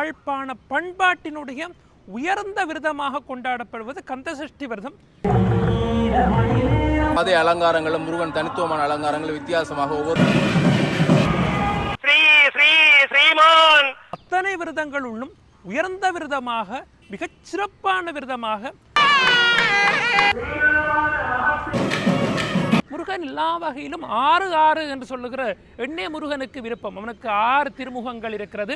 யாழ்ப்பாண பண்பாட்டினுடைய உயர்ந்த விரதமாக கொண்டாடப்படுவது கந்தசஷ்டி விரதம். அதே அலங்காரங்களும் முருகன் தனித்துவமான அலங்காரங்களும் வித்தியாசமாக ஒவ்வொரு ஸ்ரீ ஸ்ரீ ஸ்ரீமான்! அத்தனை விரதங்களுள்ளும் உயர்ந்த விரதமாக மிகச் சிறப்பான விரதமாக முருகன் எல்லா வகையிலும் ஆறு ஆறு என்று சொல்லுகிற எண்ணே முருகனுக்கு விருப்பம். அவனுக்கு ஆறு திருமுகங்கள் இருக்கிறது.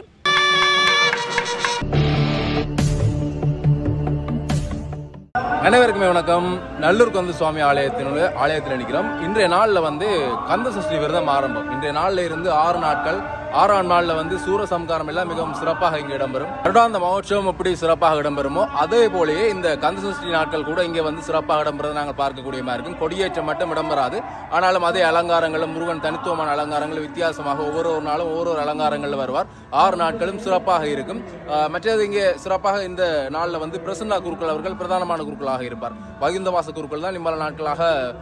அனைவருக்குமே வணக்கம். நல்லூருக்கு வந்து சுவாமி ஆலயத்தினுடைய ஆலயத்தில் நிற்கிறோம். இன்றைய நாளில் வந்து கந்த சஷ்டி விரதம் ஆரம்பம். இன்றைய நாளில் இருந்து ஆறு நாட்கள் ஆறாம் நாளில் வந்து சூரசம்காரம் எல்லாம் மிகவும் சிறப்பாக இங்கே இடம்பெறும். வருடாந்த மகோற்சவம் எப்படி சிறப்பாக இடம்பெறுமோ அதே போலயே இந்த கந்த சஷ்டி நாட்கள் கூட இங்கே வந்து சிறப்பாக இடம்பெறதை நாங்கள் பார்க்கக்கூடிய மாதிரி இருக்கும். கொடியேற்றம் மட்டும் இடம்பெறாது. ஆனாலும் அதே அலங்காரங்களும் முருகன் தனித்துவமான அலங்காரங்களும் வித்தியாசமாக ஒவ்வொரு ஒரு நாளும் ஒவ்வொரு ஒரு அலங்காரங்களில் வருவார். ஆறு நாட்களும் சிறப்பாக இருக்கும். மற்றது இங்கே சிறப்பாக இந்த நாளில் வந்து பிரசன்னா குருக்கள் அவர்கள் பிரதானமான குருக்களாக இருப்பார். வகுந்தவாச குருக்கள் தான் இம்மால நாட்களாக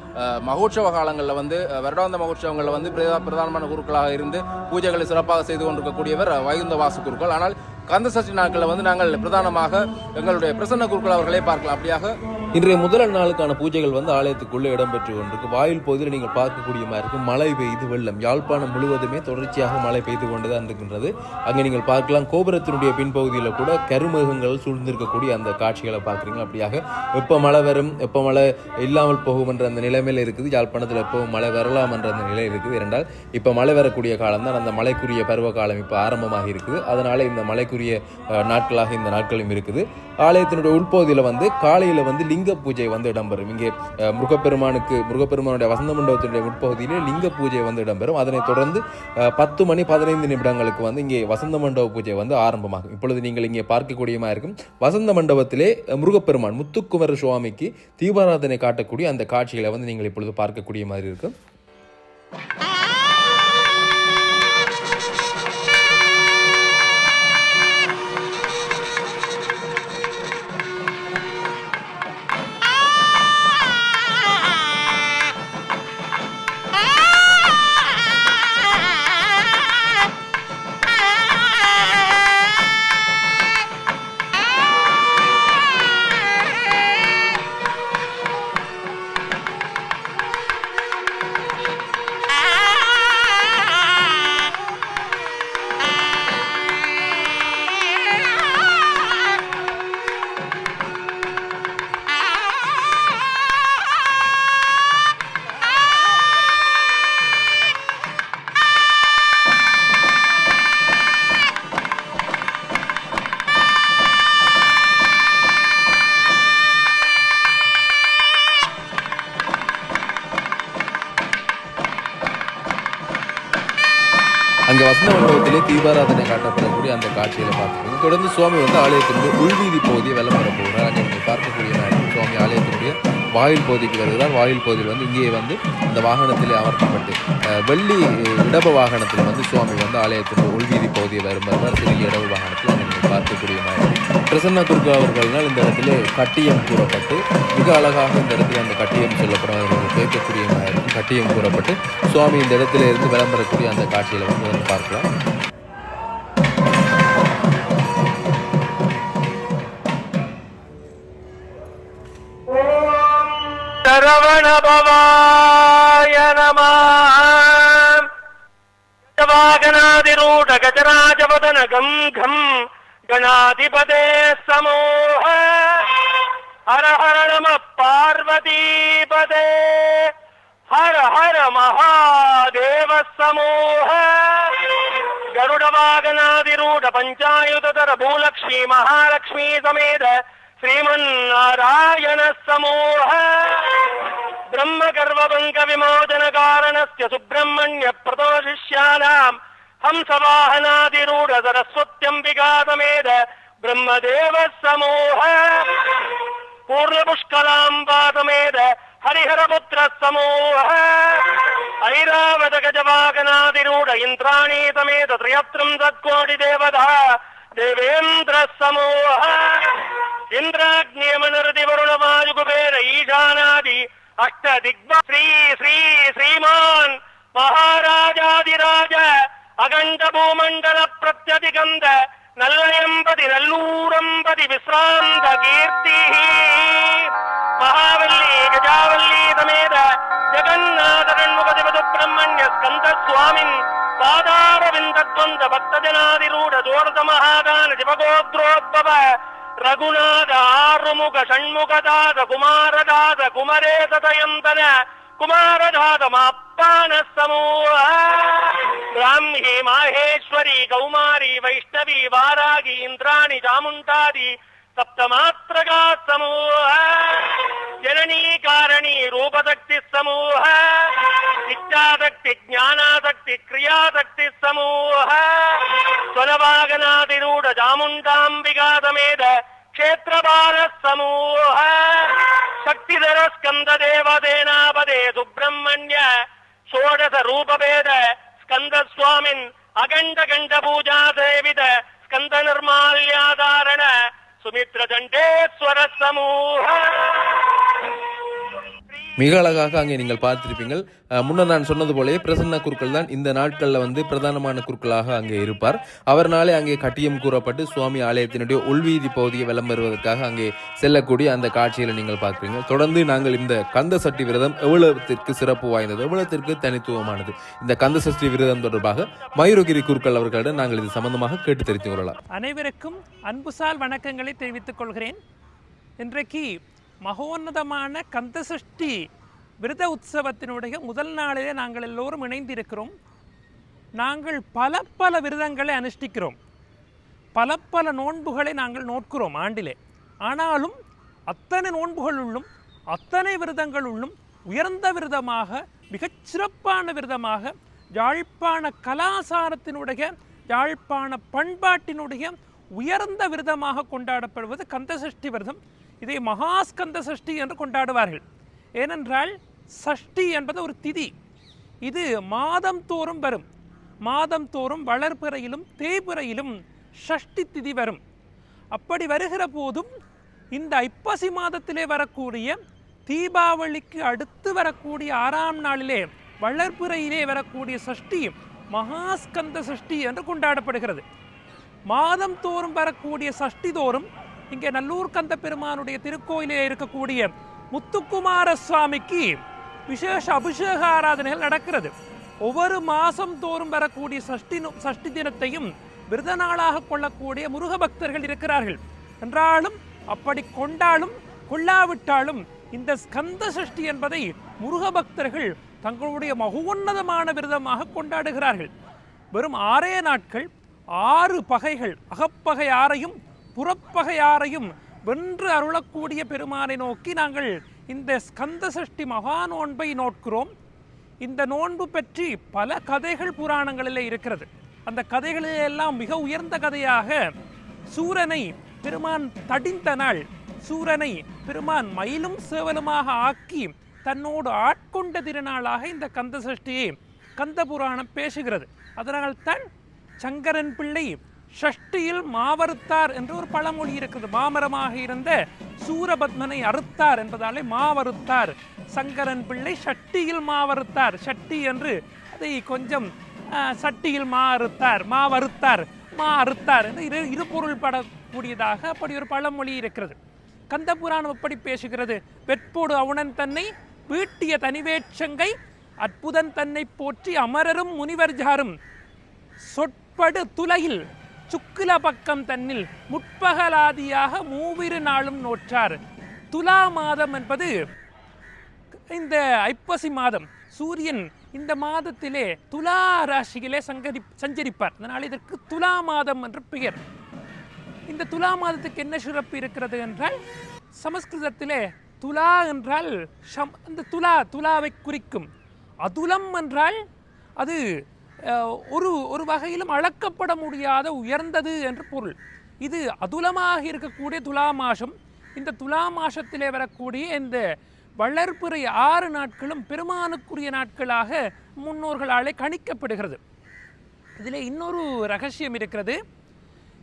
மகோற்சவ காலங்களில் வந்து வருடாந்த மகோற்சவங்களில் வந்து பிரதா- பிரதானமான குருக்களாக இருந்து பூஜைகளை சிறப்பாக செய்து கொண்டிருக்கக்கூடியவர் வைகுந்தவாச குருக்கள் ஆனால் கந்த சஷ்டி நாட்களில் வந்து நாங்கள் பிரதானமாக எங்களுடைய பிரசன்ன குருக்கள் அவர்களே பார்க்கலாம். அப்படியாக இன்றைய முதல் நாளுக்கான பூஜைகள் வந்து ஆலயத்துக்குள்ளே இடம்பெற்று கொண்டிருக்கு. வாயில் பகுதியில் நீங்கள் பார்க்கக்கூடிய மாதிரி இருக்கும் மழை பெய்து வெள்ளம். யாழ்ப்பாணம் முழுவதுமே தொடர்ச்சியாக மழை பெய்து கொண்டுதான் இருக்கின்றது. அங்கே நீங்கள் பார்க்கலாம் கோபுரத்தினுடைய பின்பகுதியில் கூட கருமேகங்கள் சூழ்ந்திருக்கக்கூடிய அந்த காட்சிகளை பார்க்குறீங்க அப்படியாக எப்போ மழை வரும் எப்போ மழை இல்லாமல் போகும் என்ற அந்த நிலைமையில் இருக்குது. யாழ்ப்பாணத்தில் எப்போ மழை வரலாம் என்ற அந்த நிலை இருக்குது. இரண்டால் இப்போ மழை வரக்கூடிய காலம் தான் அந்த மழைக்குரிய பருவ காலம் இப்போ ஆரம்பமாக இருக்குது. அதனால் இந்த மழைக்குரிய நாட்களாக இந்த நாட்களும் இருக்குது. ஆலயத்தினுடைய உள்பகுதியில் வந்து காலையில் வந்து லிங்க லிங்க பூஜை வந்து இடம்பெறும். இங்கே முருகப்பெருமானுக்கு முருகப்பெருமானுடைய வசந்த மண்டபத்தினுடைய உட்பகுதியிலே லிங்க பூஜை வந்து இடம்பெறும். அதனைத் தொடர்ந்து அஹ், பத்து மணி பதினைந்து நிமிடங்களுக்கு வந்து இங்கே வசந்த மண்டப பூஜை வந்து ஆரம்பமாகும். இப்பொழுது நீங்கள் இங்கே பார்க்கக்கூடியமா இருக்கும். வசந்த மண்டபத்திலே முருகப்பெருமான் முத்துக்குமர சுவாமிக்கு தீபாராதனை காட்டக்கூடிய அந்த காட்சிகளை வந்து நீங்கள் இப்பொழுது பார்க்கக்கூடிய மாதிரி இருக்கும். அங்கே வசந்த மண்டபத்திலே தீபாராதனை காட்டப்படக்கூடிய அந்த காட்சியில் பார்த்துக்கோங்க. தொடர்ந்து சுவாமி வந்து ஆலயத்தினுடைய உள்வீதி பகுதியை விளம்பர போகிறார் அங்கே நீங்கள் பார்க்கக்கூடிய நாயகன் சுவாமி ஆலயத்தினுடைய வாயில் பகுதிக்கு வருகிறார். வாயில் பகுதியில் வந்து இங்கே வந்து அந்த வாகனத்திலே அமர்த்தப்பட்டு வெள்ளி இடப வாகனத்தில் வந்து சுவாமி வந்து ஆலயத்தின் உள்வீதி பகுதியை வரும் வருவார் சிறிய இடவு வாகனத்தில் நீங்கள் பார்க்கக்கூடிய நாயகன். பிரசன்ன குருகா அவர்களால் இந்த இடத்துல கட்டியம் கூறப்பட்டு மிக அழகாக இந்த இடத்துல அந்த கட்டியம் சொல்லப்படும் கேட்கக்கூடிய நாயகன். கட்டியம் கூறப்பட்டு சுவாமி இந்த இடத்துல இருந்து விளம்பரக்கூடிய அந்த காட்சியில் வந்து வந்து பார்க்கலாம். சரவண நம வாகனாதிரூட கஜராஜவதன கம் கம் கணாதிபதே சமோஹ. ஹர ಮಹಾದೇವ ಸಮೂಹ ಗರುಡವಾಗನಾದಿರೂಢ ಪಂಚಾಯುಧರ ಭೂಲಕ್ಷ್ಮಿ ಮಹಾಲಕ್ಷ್ಮಿ ಸಮೇತ श्रीमन्नारायण समूह ब्रह्म गर्वभङ्ग विमोचन कारणस्य सुब्रह्मण्य प्रदोषिष्याणाम् हंसवाहनादिरूढ सरस्वत्यम्बिका समेत ब्रह्मदेव समूह पूर्णपुष्कलाम्बा समेत హరిహరపుత్ర సమూహ ఐరావత గజవాగనాదిరూఢ ఇంద్రాణీ సమేత త్రియత్రం తత్కోటి దేవత దేవేంద్ర సమూహ ఇంద్రాగ్నేమనరది వరుణ వాయుకుబేర ఈశానాది అష్ట దిగ్వ శ్రీ శ్రీ శ్రీమాన్ మహారాజాదిరాజ అఖండ భూమండల ప్రత్యధికంద నల్లయంబది నల్లూరంబది విశ్రాంత కీర్తి. మహావల్లి గజావల్లి సమేత జగన్నాథ గణ్ముఖదివదు బ్రహ్మణ్య స్కంద స్వామిన్ పాదారవిందద్వంద భక్తజనాదిరూఢ జోరద మహాగాన శివగోత్రోద్భవ రఘునాథ ఆరుముఖ షణ్ముఖదాద కుమారదాద కుమరేతయంతన कुमारधातमाप्पानसमूह ब्राह्मी माहेश्वरी कौमारी वैष्णवी वारागी इन्द्राणि चामुण्डादि सप्तमात्रगा समूह जननी कारणी रूपशक्ति समूह इच्छाशक्ति ज्ञानाशक्ति क्रियाशक्ति समूह स्वलवागनादिरूढ चामुण्डाम्बिका समेत क्षेत्रपालः समूह சக்திதர ஸ்கந்த தேவதேனாபதே சுப்பிரமணிய சோடச ரூபவேத ஸ்கந்த சுவாமின் அகண்ட கண்ட பூஜா சேவித ஸ்கந்த நிர்மால்யாதாரண சுமித்ர தண்டேஸ்வர சமூக மிக அழகாக அங்கே நீங்கள் பார்த்திருப்பீங்கள். முன்னர் நான் சொன்னது போலவே பிரசன்ன குருக்கள் தான் இந்த நாட்களில் வந்து பிரதானமான குருக்களாக அங்கே இருப்பார். அவர்னாலே அங்கே கட்டியம் கூறப்பட்டு சுவாமி ஆலயத்தினுடைய உள்வீதி பகுதியை விளம்பருவதற்காக வருவதற்காக அங்கே செல்லக்கூடிய அந்த காட்சிகளை நீங்கள் பார்க்குறீங்க தொடர்ந்து நாங்கள் இந்த கந்த சட்டி விரதம் எவ்வளவுத்திற்கு சிறப்பு வாய்ந்தது எவ்வளவுத்திற்கு தனித்துவமானது. இந்த கந்த சஷ்டி விரதம் தொடர்பாக மயூரகிரி குருக்கள் அவர்களிடம் நாங்கள் இது சம்பந்தமாக கேட்டு தெரிவித்துக் கொள்ளலாம். அனைவருக்கும் அன்புசால் வணக்கங்களை தெரிவித்துக் கொள்கிறேன். இன்றைக்கு மகோன்னதமான கந்தசஷ்டி விரத உற்சவத்தினுடைய முதல் நாளிலே நாங்கள் எல்லோரும் இணைந்திருக்கிறோம். நாங்கள் பல பல விரதங்களை அனுஷ்டிக்கிறோம். பல பல நோன்புகளை நாங்கள் நோட்கிறோம் ஆண்டிலே. ஆனாலும் அத்தனை நோன்புகளுள்ளும் அத்தனை விரதங்களுள்ளும் உயர்ந்த விரதமாக மிகச்சிறப்பான விரதமாக யாழ்ப்பாண கலாசாரத்தினுடைய யாழ்ப்பாண பண்பாட்டினுடைய உயர்ந்த விரதமாக கொண்டாடப்படுவது கந்தசஷ்டி விரதம். இதை மகாஸ்கந்த சஷ்டி என்று கொண்டாடுவார்கள். ஏனென்றால் சஷ்டி என்பது ஒரு திதி. இது மாதம் தோறும் வரும். மாதம் தோறும் வளர்ப்பிறையிலும் தேய்பிறையிலும் ஷஷ்டி திதி வரும். அப்படி வருகிற போதும் இந்த ஐப்பசி மாதத்திலே வரக்கூடிய தீபாவளிக்கு அடுத்து வரக்கூடிய ஆறாம் நாளிலே வளர்ப்புறையிலே வரக்கூடிய சஷ்டி மகாஸ்கந்த சஷ்டி என்று கொண்டாடப்படுகிறது. மாதம் தோறும் வரக்கூடிய சஷ்டி தோறும் இங்கே நல்லூர் கந்த பெருமானுடைய திருக்கோயிலே இருக்கக்கூடிய முத்துக்குமார சுவாமிக்கு விசேஷ அபிஷேக ஆராதனைகள் நடக்கிறது. ஒவ்வொரு மாதம் தோறும் வரக்கூடிய சஷ்டி சஷ்டி தினத்தையும் விரத நாளாக கொள்ளக்கூடிய முருக பக்தர்கள் இருக்கிறார்கள். என்றாலும் அப்படி கொண்டாலும் கொள்ளாவிட்டாலும் இந்த ஸ்கந்த சஷ்டி என்பதை முருக பக்தர்கள் தங்களுடைய மகோன்னதமான விரதமாக கொண்டாடுகிறார்கள். வெறும் ஆறே நாட்கள் ஆறு பகைகள் அகப்பகை ஆறையும் புறப்பகையாரையும் வென்று அருளக்கூடிய பெருமானை நோக்கி நாங்கள் இந்த ஸ்கந்த சஷ்டி மகா நோன்பை நோட்கிறோம் இந்த நோன்பு பற்றி பல கதைகள் புராணங்களில் இருக்கிறது. அந்த கதைகளிலெல்லாம் மிக உயர்ந்த கதையாக சூரனை பெருமான் தடிந்த நாள் சூரனை பெருமான் மயிலும் சேவலுமாக ஆக்கி தன்னோடு ஆட்கொண்ட திருநாளாக இந்த கந்த சஷ்டியை கந்த புராணம் பேசுகிறது. அதனால் தான் சங்கரன் பிள்ளை ஷஷ்டியில் மாவறுத்தார் என்று ஒரு பழமொழி இருக்கிறது மாமரமாக இருந்த சூரபத்மனை அறுத்தார் என்பதாலே மாவறுத்தார். சங்கரன் பிள்ளை ஷட்டியில் மாவறுத்தார். ஷட்டி என்று அதை கொஞ்சம் சட்டியில் மா அறுத்தார் மா வறுத்தார் மா அறுத்தார் என்று இரு இரு பொருள் படக்கூடியதாக அப்படி ஒரு பழமொழி இருக்கிறது. கந்தபுராணம் எப்படி பேசுகிறது? வெற்போடு அவுணன் தன்னை வீட்டிய தனிவேட்சங்கை அற்புதன் தன்னை போற்றி அமரரும் முனிவர் ஜாரும். சொற்படு துலகில் சுக்கில பக்கம் தன்னில் முற்பகலாதியாக மூவிரு நாளும் நோற்றார். துலா மாதம் என்பது இந்த ஐப்பசி மாதம். சூரியன் இந்த மாதத்திலே துலா ராசியிலே சங்கரி சஞ்சரிப்பார். அதனால் இதற்கு துலா மாதம் என்று பெயர். இந்த துலா மாதத்துக்கு என்ன சிறப்பு இருக்கிறது என்றால் சமஸ்கிருதத்திலே துலா என்றால் ஷம் அந்த துலா துலாவை குறிக்கும். அதுலம் என்றால் அது ஒரு ஒரு வகையிலும் அளக்கப்பட முடியாத உயர்ந்தது என்று பொருள். இது அதுலமாக இருக்கக்கூடிய துலா மாசம். இந்த துலா மாசத்திலே வரக்கூடிய இந்த வளர்ப்புறை ஆறு நாட்களும் பெருமானுக்குரிய நாட்களாக முன்னோர்களாலே கணிக்கப்படுகிறது. இதில் இன்னொரு ரகசியம் இருக்கிறது.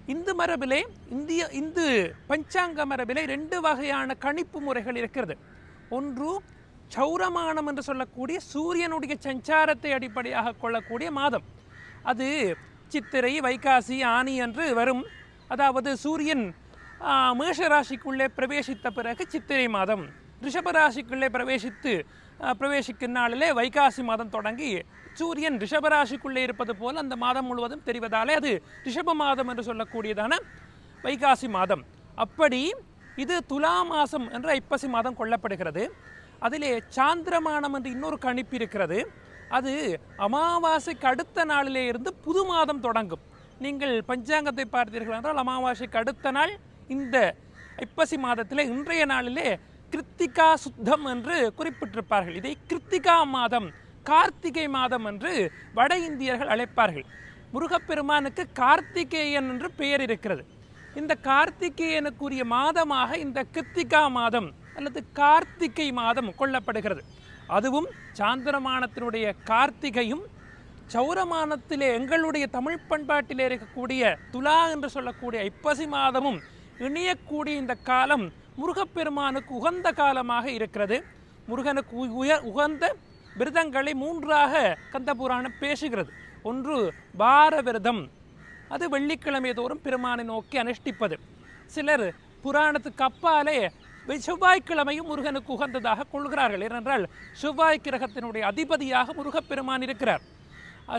இந்து மரபிலே இந்திய இந்து பஞ்சாங்க மரபிலே ரெண்டு வகையான கணிப்பு முறைகள் இருக்கிறது. ஒன்று சௌரமானம் என்று சொல்லக்கூடிய சூரியனுடைய சஞ்சாரத்தை அடிப்படையாக கொள்ளக்கூடிய மாதம். அது சித்திரை வைகாசி ஆனி என்று வரும். அதாவது சூரியன் மேஷ ராசிக்குள்ளே பிரவேசித்த பிறகு சித்திரை மாதம். ரிஷப ராசிக்குள்ளே பிரவேசித்து பிரவேசிக்கும் நாளிலே வைகாசி மாதம் தொடங்கி சூரியன் ரிஷபராசிக்குள்ளே இருப்பது போல் அந்த மாதம் முழுவதும் தெரிவதாலே அது ரிஷப மாதம் என்று சொல்லக்கூடியதான வைகாசி மாதம். அப்படி இது துலா மாதம் என்று ஐப்பசி மாதம் கொள்ளப்படுகிறது. அதிலே சாந்திரமானம் என்று இன்னொரு கணிப்பு இருக்கிறது. அது அமாவாசைக்கு அடுத்த நாளிலே இருந்து புது மாதம் தொடங்கும். நீங்கள் பஞ்சாங்கத்தை பார்த்தீர்கள் என்றால் அமாவாசைக்கு அடுத்த நாள் இந்த ஐப்பசி மாதத்திலே இன்றைய நாளிலே கிருத்திகா சுத்தம் என்று குறிப்பிட்டிருப்பார்கள். இதை கிருத்திகா மாதம் கார்த்திகை மாதம் என்று வட இந்தியர்கள் அழைப்பார்கள். முருகப்பெருமானுக்கு கார்த்திகேயன் என்று பெயர் இருக்கிறது. இந்த கார்த்திகேயனுக்குரிய மாதமாக இந்த கிருத்திகா மாதம் அல்லது கார்த்திகை மாதம் கொள்ளப்படுகிறது. அதுவும் சாந்திரமானத்தினுடைய கார்த்திகையும் சௌரமானத்திலே எங்களுடைய தமிழ் பண்பாட்டிலே இருக்கக்கூடிய துலா என்று சொல்லக்கூடிய ஐப்பசி மாதமும் இணையக்கூடிய இந்த காலம் முருகப்பெருமானுக்கு உகந்த காலமாக இருக்கிறது. முருகனுக்கு உ- உய உகந்த விரதங்களை மூன்றாக கந்தபுராணம் பேசுகிறது. ஒன்று பார விரதம். அது வெள்ளிக்கிழமை தோறும் பெருமானை நோக்கி அனுஷ்டிப்பது. சிலர் புராணத்துக்கு அப்பாலே செவ்வாய்க்கிழமையும் முருகனுக்கு உகந்ததாக கொள்கிறார்கள். ஏனென்றால் செவ்வாய் கிரகத்தினுடைய அதிபதியாக முருகப்பெருமான் இருக்கிறார்.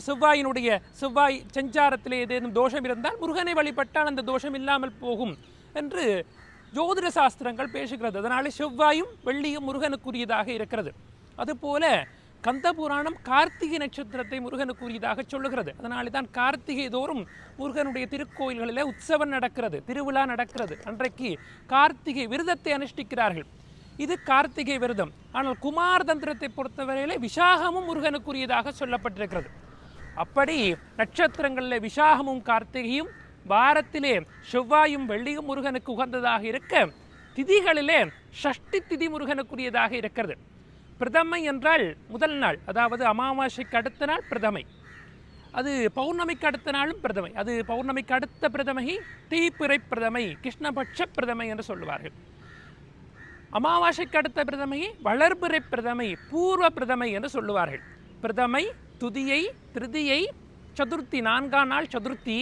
செவ்வாயினுடைய செவ்வாய் சஞ்சாரத்தில் ஏதேனும் தோஷம் இருந்தால் முருகனை வழிபட்டால் அந்த தோஷம் இல்லாமல் போகும் என்று ஜோதிட சாஸ்திரங்கள் பேசுகிறது. அதனாலே செவ்வாயும் வெள்ளியும் முருகனுக்குரியதாக இருக்கிறது. அதுபோல கந்த புராணம் கார்த்திகை நட்சத்திரத்தை முருகனுக்குரியதாக சொல்லுகிறது. அதனாலே தான் கார்த்திகை தோறும் முருகனுடைய திருக்கோயில்களிலே உற்சவம் நடக்கிறது திருவிழா நடக்கிறது. அன்றைக்கு கார்த்திகை விரதத்தை அனுஷ்டிக்கிறார்கள். இது கார்த்திகை விரதம். ஆனால் குமார் தந்திரத்தை பொறுத்தவரையிலே விசாகமும் முருகனுக்குரியதாக சொல்லப்பட்டிருக்கிறது. அப்படி நட்சத்திரங்களில் விசாகமும் கார்த்திகையும் வாரத்திலே செவ்வாயும் வெள்ளியும் முருகனுக்கு உகந்ததாக இருக்க திதிகளிலே ஷஷ்டி திதி முருகனுக்குரியதாக இருக்கிறது. பிரதமை என்றால் முதல் நாள் அதாவது அமாவாசைக்கு அடுத்த நாள் பிரதமை. அது பௌர்ணமிக்கு அடுத்த நாளும் பிரதமை. அது பௌர்ணமிக்கு அடுத்த பிரதமை தீப்பிறை பிரதமை கிருஷ்ணபட்ச பிரதமை என்று சொல்லுவார்கள். அமாவாசைக்கு அடுத்த பிரதமை வளர்பிறை பிரதமை பூர்வ பிரதமை என்று சொல்லுவார்கள். பிரதமை துதியை திருதியை சதுர்த்தி நான்காம் நாள் சதுர்த்தி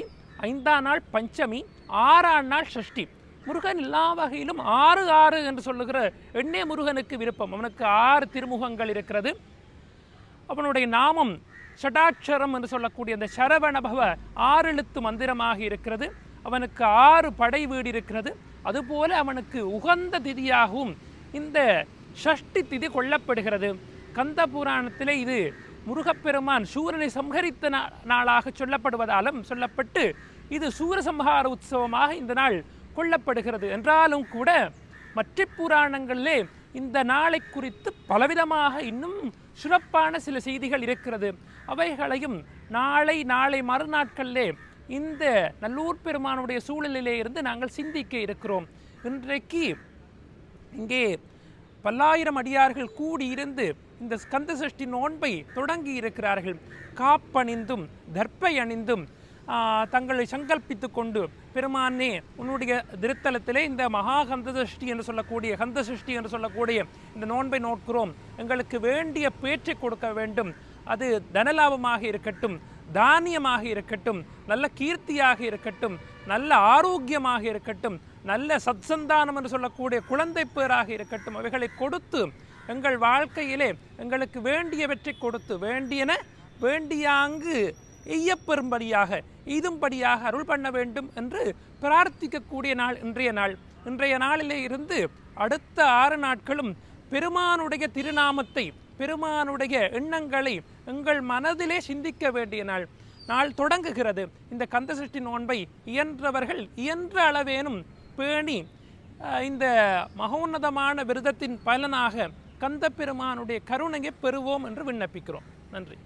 ஐந்தாம் நாள் பஞ்சமி ஆறாம் நாள் ஷஷ்டி. முருகன் எல்லா வகையிலும் ஆறு ஆறு என்று சொல்லுகிற எண்ணே முருகனுக்கு விருப்பம். அவனுக்கு ஆறு திருமுகங்கள் இருக்கிறது. அவனுடைய நாமம் ஷடாட்சரம் என்று சொல்லக்கூடிய அந்த சரவணபவ ஆறெழுத்து மந்திரமாக இருக்கிறது. அவனுக்கு ஆறு படை வீடு இருக்கிறது. அதுபோல அவனுக்கு உகந்த திதியாகவும் இந்த ஷஷ்டி திதி கொள்ளப்படுகிறது. கந்த புராணத்திலே இது முருகப்பெருமான் சூரனை சம்ஹரித்த நாளாக சொல்லப்படுவதாலும் சொல்லப்பட்டு இது சூரசம்ஹார உற்சவமாக இந்த நாள் கொள்ளப்படுகிறது. என்றாலும் கூட மற்ற புராணங்களிலே இந்த நாளை குறித்து பலவிதமாக இன்னும் சிறப்பான சில செய்திகள் இருக்கிறது. அவைகளையும் நாளை நாளை மறுநாட்களிலே இந்த நல்லூர் பெருமானுடைய சூழலிலே இருந்து நாங்கள் சிந்திக்க இருக்கிறோம். இன்றைக்கு இங்கே பல்லாயிரம் அடியார்கள் கூடியிருந்து இந்த ஸ்கந்த சஷ்டி நோன்பை தொடங்கி இருக்கிறார்கள். காப்பணிந்தும் தர்ப்பை அணிந்தும் தங்களை சங்கல்பித்து கொண்டு பெருமானே உன்னுடைய திருத்தலத்திலே இந்த மகா கந்த சஷ்டி என்று சொல்லக்கூடிய கந்த சஷ்டி என்று சொல்லக்கூடிய இந்த நோன்பை நோக்கிறோம். எங்களுக்கு வேண்டிய பேற்றை கொடுக்க வேண்டும். அது தனலாபமாக இருக்கட்டும் தானியமாக இருக்கட்டும் நல்ல கீர்த்தியாக இருக்கட்டும் நல்ல ஆரோக்கியமாக இருக்கட்டும் நல்ல சத்சந்தானம் என்று சொல்லக்கூடிய குழந்தை பேராக இருக்கட்டும் அவைகளை கொடுத்து எங்கள் வாழ்க்கையிலே எங்களுக்கு வேண்டியவற்றை கொடுத்து வேண்டியன வேண்டியாங்கு எய்யப்பெறும்படியாக இதும்படியாக அருள் பண்ண வேண்டும் என்று பிரார்த்திக்கக்கூடிய நாள் இன்றைய நாள். இன்றைய நாளிலே இருந்து அடுத்த ஆறு நாட்களும் பெருமானுடைய திருநாமத்தை பெருமானுடைய எண்ணங்களை எங்கள் மனதிலே சிந்திக்க வேண்டிய நாள். நாள் தொடங்குகிறது. இந்த கந்தசஷ்டி நோன்பை இயன்றவர்கள் இயன்ற அளவேனும் பேணி இந்த மகோன்னதமான விரதத்தின் பலனாக கந்த பெருமானுடைய கருணையை பெறுவோம் என்று விண்ணப்பிக்கிறோம். நன்றி.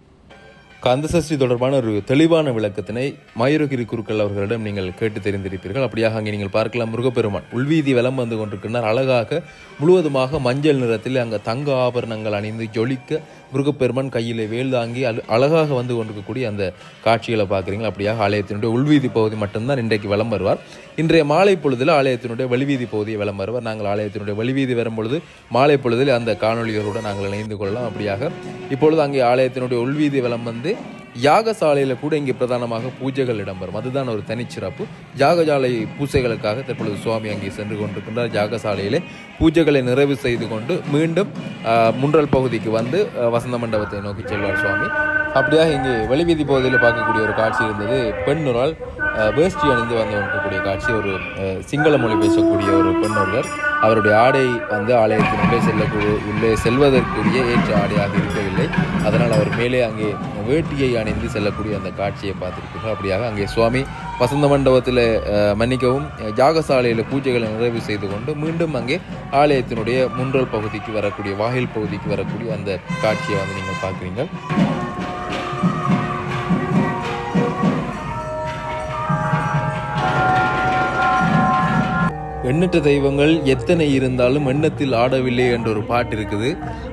கந்தசஷ்டி தொடர்பான ஒரு தெளிவான விளக்கத்தினை மயூரகிரி குருக்கள் அவர்களிடம் நீங்கள் கேட்டு தெரிந்திருப்பீர்கள். அப்படியாக அங்கே நீங்கள் பார்க்கலாம் முருகப்பெருமான். உள்வீதி வலம் வந்து கொண்டிருக்கிறார் அழகாக முழுவதுமாக மஞ்சள் நிறத்தில் அங்கே தங்க ஆபரணங்கள் அணிந்து ஜொலிக்க முருகப்பெருமான் கையில் வேல் தாங்கி அழு அழகாக வந்து கொண்டிருக்கக்கூடிய அந்த காட்சிகளை பார்க்குறீங்க அப்படியாக ஆலயத்தினுடைய உள்வீதி பகுதி மட்டும்தான் இன்றைக்கு வலம் வருவார். இன்றைய மாலை பொழுதில் ஆலயத்தினுடைய வெளிவீதி பகுதியை வலம் வருவார். நாங்கள் ஆலயத்தினுடைய வெளிவீதி வரும் பொழுது மாலை பொழுதில் அந்த காணொலிகளோடு நாங்கள் இணைந்து கொள்ளலாம். அப்படியாக இப்பொழுது அங்கே ஆலயத்தினுடைய உள்வீதி வலம் வந்து யாகசாலையில் கூட இங்கே பிரதானமாக பூஜைகள் இடம்பெறும். அதுதான் ஒரு தனிச்சிறப்பு. யாகசாலை பூஜைகளுக்காக தற்பொழுது சுவாமி அங்கே சென்று கொண்டிருக்கின்றார். யாகசாலையிலே பூஜைகளை நிறைவு செய்து கொண்டு மீண்டும் முன்றல் பகுதிக்கு வந்து வசந்த மண்டபத்தை நோக்கி செல்வார் சுவாமி. அப்படியாக இங்கே வெளிவீதி பகுதியில் பார்க்கக்கூடிய ஒரு காட்சி இருந்தது. பெண்ணுரால் வேஷ்டி அணிந்து வந்து இருக்கக்கூடிய காட்சி. ஒரு சிங்கள மொழி பேசக்கூடிய ஒரு பெண் ஒருவர் அவருடைய ஆடை வந்து ஆலயத்தின் உள்ளே செல்லக்கூடிய உள்ளே செல்வதற்குரிய ஏற்ற ஆடையாக இருக்கவில்லை. அதனால் அவர் மேலே அங்கே வேட்டியை அணிந்து செல்லக்கூடிய அந்த காட்சியை பார்த்திருக்கிறோம். அப்படியாக அங்கே சுவாமி வசந்த மண்டபத்தில் மன்னிக்கவும் யாகசாலையில் பூஜைகளை நிறைவு செய்து கொண்டு மீண்டும் அங்கே ஆலயத்தினுடைய முன்றல் பகுதிக்கு வரக்கூடிய வாயில் பகுதிக்கு வரக்கூடிய அந்த காட்சியை வந்து நீங்கள் பார்க்குறீங்க எண்ணற்ற தெய்வங்கள் எத்தனை இருந்தாலும் எண்ணத்தில் ஆடவில்லை என்ற ஒரு பாட்டு இருக்குது.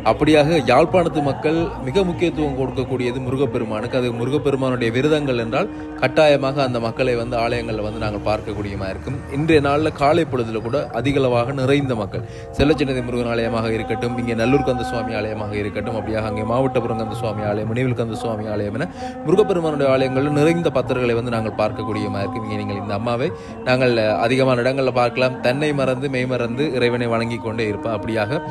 அப்படியாக யாழ்ப்பாணத்து மக்கள் மிக முக்கியத்துவம் கொடுக்கக்கூடியது முருகப்பெருமானுக்கு. அது முருகப்பெருமானுடைய விரதங்கள் என்றால் கட்டாயமாக அந்த மக்களை வந்து ஆலயங்களில் வந்து நாங்கள் பார்க்கக்கூடியமாக இருக்கும். இன்றைய நாளில் காலை பொழுதில் கூட அதிகளவாக நிறைந்த மக்கள். செல்லச்சின்னதி முருகன் ஆலயமாக இருக்கட்டும் இங்கே நல்லூர் கந்த சுவாமி ஆலயமாக இருக்கட்டும் அப்படியாக அங்கே மாவட்டபுரம் கந்த சுவாமி ஆலயம் முனிவில் கந்த சுவாமி ஆலயம் என முருகப்பெருமானுடைய ஆலயங்களில் நிறைந்த பத்தர்களை வந்து நாங்கள் பார்க்கக்கூடியமாக இருக்கும். இங்கே நீங்கள் இந்த அம்மாவை நாங்கள் அதிகமான இடங்களில் பார்க்கலாம். தன்னை மறந்து மெய் மறந்து இறைவனை வணங்கி கொண்டே இருப்பார் அப்படியாக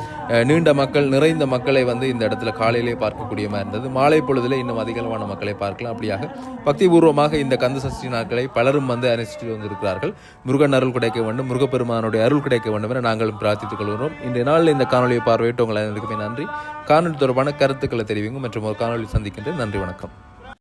நீண்ட மக்கள் நிறைந்த மக்களை வந்து இந்த இடத்துல காலையிலே பார்க்கக்கூடியமா இருந்தது. மாலை பொழுதுல இன்னும் அதிகளவான மக்களை பார்க்கலாம். அப்படியாக பக்திபூர்வமாக இந்த கந்த சஷ்டி நாட்களை பலரும் வந்து அனுஷ்டித்து வந்திருக்கிறார்கள். முருகன் அருள் கிடைக்க வேண்டும் முருகப்பெருமானுடைய அருள் கிடைக்க வேண்டும் என நாங்களும் பிரார்த்தித்துக் கொள்கிறோம். இன்றைய நாளில் இந்த காணொலியை பார்வையிட்டு உங்கள் அனைவருக்குமே நன்றி. காணொலி தொடர்பான கருத்துக்களை தெரிவிங்க மற்றும் ஒரு காணொலி சந்திக்கின்றேன். நன்றி வணக்கம்.